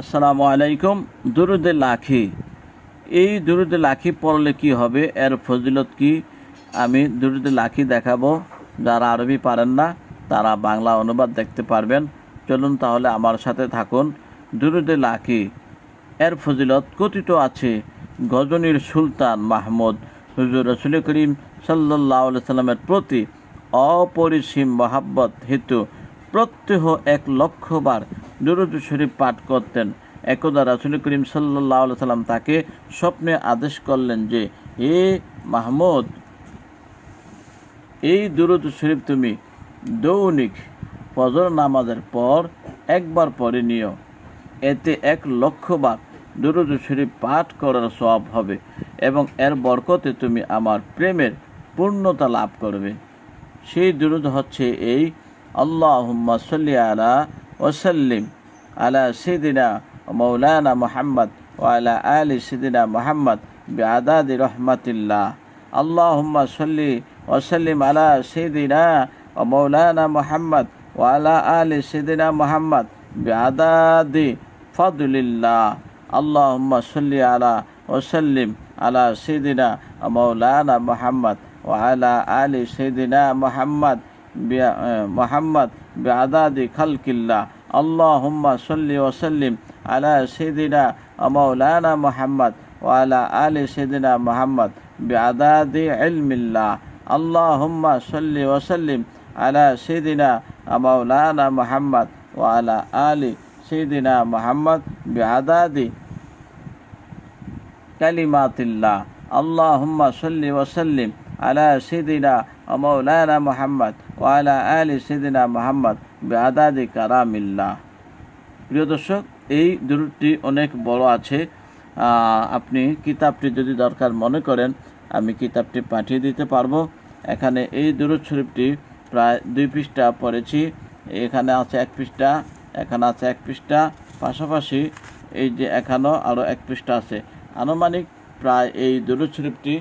আসসালামু আলাইকুম দুরুদে লাখি। এই দুরুদে লাখি পড়লে কি হবে? এর ফজিলত কি? আমি দুরুদে লাখি দেখাবো। যারা আরবি পারেন না, তারা বাংলা অনুবাদ দেখতে পারবেন। চলুন তাহলে আমার সাথে থাকুন। দুরুদে লাখি, এর ফজিলত কথিত আছে। গজনীর সুলতান মাহমুদ, হুজুর রসুল করিম সাল্লাহ সাল্লামের প্রতি অপরিসীম মহাব্বত হেতু প্রত্যহ এক লক্ষবার দুরুদ শরীফ পাঠ করতেন। একদা রাসুল করিম সাল্লাহ সাল্লাম তাকে স্বপ্নে আদেশ করলেন যে, এ মাহমুদ, এই দুরুদ শরীফ তুমি দৈনিক ফজর নামাজের পর একবার পড়ে নিও। এতে এক লক্ষবার দুরুদ শরীফ পাঠ করার সব হবে এবং এর বরকতে তুমি আমার প্রেমের পূর্ণতা লাভ করবে। সেই দুরুদ হচ্ছে এই আল্লাহ সাল্লি আলা وسلم على سيدنا ومولانا محمد وعلى آل سيدنا محمد بعداد رحمة الله. اللهم صل وسلم على سيدنا ومولانا محمد وعلى آل سيدنا محمد بعداد فضل الله. اللهم صل على وسلم على سيدنا ومولانا محمد وعلى آل سيدنا محمد آه، محمد بعداد خلق الله. اللهم صل وسلم على سيدنا مولانا محمد وعلى آل سيدنا محمد بعداد علم الله. اللهم صل وسلم على سيدنا مولانا محمد وعلى آل سيدنا محمد بعداد كلمات الله. اللهم صل وسلم আলা সিদিনা মৌলানা মোহাম্মদ ও আলা আলি সিদিনা মোহাম্মদ বেআদাদি কারামিল্লাহ। প্রিয় দর্শক, এই দুরুদটি অনেক বড় আছে। আপনি কিতাবটি যদি দরকার মনে করেন, আমি কিতাবটি পাঠিয়ে দিতে পারব। এখানে এই দুরুদ শরীফটি প্রায় দুই পৃষ্ঠা পড়েছি। এখানে আছে এক পৃষ্ঠা, এখানে আছে এক পৃষ্ঠা। পাশাপাশি এই যে এখানেও আরও এক পৃষ্ঠা আছে। আনুমানিক প্রায় এই দুরুদ শরীফটি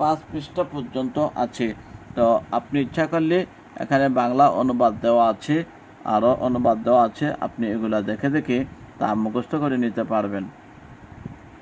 পাঁচ পৃষ্ঠা পর্যন্ত আছে। তো আপনি ইচ্ছা করলে এখানে বাংলা অনুবাদ দেওয়া আছে, আরও অনুবাদ দেওয়া আছে, আপনি এগুলা দেখে দেখে তা মুখস্থ করে নিতে পারবেন।